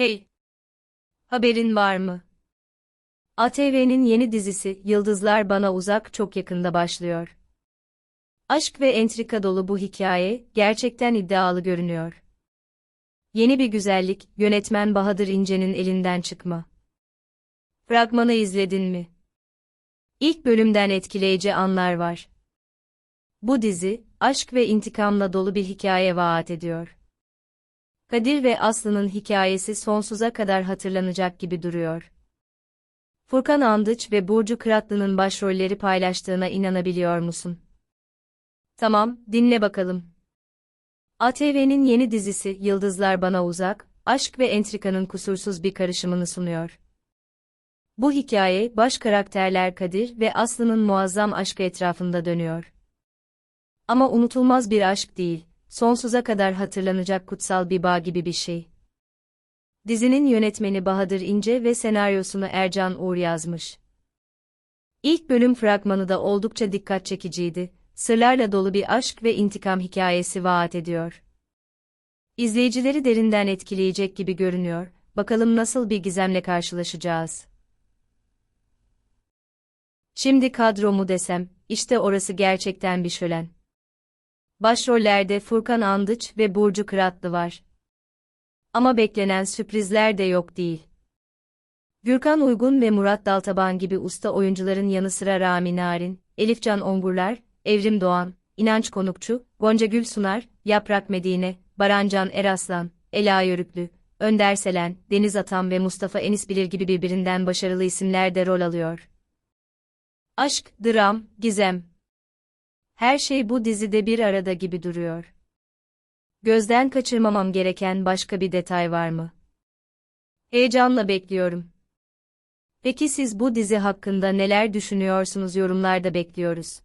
Hey! Haberin var mı? ATV'nin yeni dizisi Yıldızlar Bana Uzak çok yakında başlıyor. Aşk ve entrika dolu bu hikaye gerçekten iddialı görünüyor. Yeni bir güzellik, yönetmen Bahadır İnce'nin elinden çıkma. Fragmanı izledin mi? İlk bölümden etkileyici anlar var. Bu dizi, aşk ve intikamla dolu bir hikaye vaat ediyor. Kadir ve Aslı'nın hikayesi sonsuza kadar hatırlanacak gibi duruyor. Furkan Andıç ve Burcu Kıratlı'nın başrolleri paylaştığına inanabiliyor musun? Tamam, dinle bakalım. ATV'nin yeni dizisi Yıldızlar Bana Uzak, aşk ve entrikanın kusursuz bir karışımını sunuyor. Bu hikaye baş karakterler Kadir ve Aslı'nın muazzam aşkı etrafında dönüyor. Ama unutulmaz bir aşk değil, sonsuza kadar hatırlanacak kutsal bir bağ gibi bir şey. Dizinin yönetmeni Bahadır İnce ve senaryosunu Ercan Uğur yazmış. İlk bölüm fragmanı da oldukça dikkat çekiciydi, sırlarla dolu bir aşk ve intikam hikayesi vaat ediyor. İzleyicileri derinden etkileyecek gibi görünüyor, bakalım nasıl bir gizemle karşılaşacağız. Şimdi kadromu desem, işte orası gerçekten bir şölen. Başrollerde Furkan Andıç ve Burcu Kıratlı var. Ama beklenen sürprizler de yok değil. Gürkan Uygun ve Murat Daltaban gibi usta oyuncuların yanı sıra Rami Narin, Elifcan Ongurlar, Evrim Doğan, İnanç Konukçu, Gonca Gül Sunar, Yaprak Medine, Barancan Eraslan, Ela Yörüklü, Önder Selen, Deniz Atan ve Mustafa Enis Bilir gibi birbirinden başarılı isimler de rol alıyor. Aşk, dram, gizem. Her şey bu dizide bir arada gibi duruyor. Gözden kaçırmamam gereken başka bir detay var mı? Heyecanla bekliyorum. Peki siz bu dizi hakkında neler düşünüyorsunuz yorumlarda bekliyoruz.